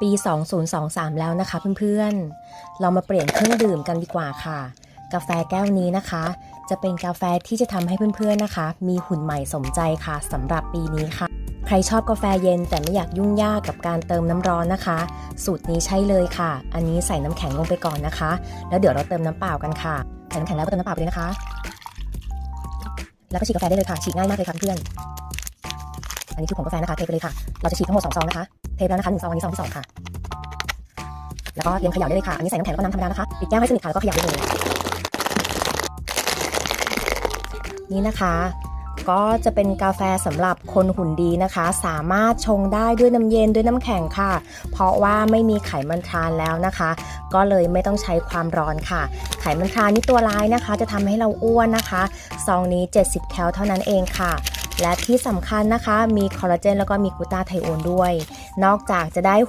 ปี 2023 แล้วนะคะเพื่อนๆ เรามาเปลี่ยนเครื่องดื่มกันดีกว่าค่ะ กาแฟแก้วนี้นะคะ จะเป็นกาแฟที่จะทำให้เพื่อนๆนะคะ มีหุ่นใหม่สมใจค่ะสำหรับปีนี้ค่ะ ใครชอบกาแฟเย็นแต่ไม่อยากยุ่งยากกับการเติมน้ำร้อนนะคะ สูตรนี้ใช่เลยค่ะ อันนี้ใส่น้ำแข็งลงไปก่อนนะคะ แล้วเดี๋ยวเราเติมน้ำเปล่ากันค่ะใส่น้ำแข็งแล้วก็เติมน้ำเปล่าไปเลยนะคะ แล้วก็ฉีกกาแฟได้เลยค่ะฉีกง่ายมากเลยค่ะเพื่อนอันนี้คือผงกาแฟนะคะเทไปเลยค่ะ เราจะฉีกทั้งหมด2ซองนะคะ เทปแล้วนะคะหนึ่งซองอันนี้ซองที่สองค่ะ แล้วก็เตรียมเขย่าได้เลยค่ะ อันนี้ใส่น้ำแข็งแล้วก็น้ำธรรมดานะคะ ปิดแก้วให้สนิทค่ะแล้วก็เขย่าได้เลย นี่นะคะก็จะเป็นกาแฟสำหรับคนหุ่นดีนะคะ สามารถชงได้ด้วยน้ำเย็นด้วยน้ำแข็งค่ะ เพราะว่าไม่มีไขมันทรานแล้วนะคะ ก็เลยไม่ต้องใช้ความร้อนค่ะ ไขมันทรานนี่ตัวร้ายนะคะ จะทำให้เราอ้วนนะคะซองนี้ 70 แคลเท่านั้นเองค่ะ และที่สำคัญนะคะมีคอลลาเจนแล้วก็มีกูตาไทโอนด้วย นอกจากจะได้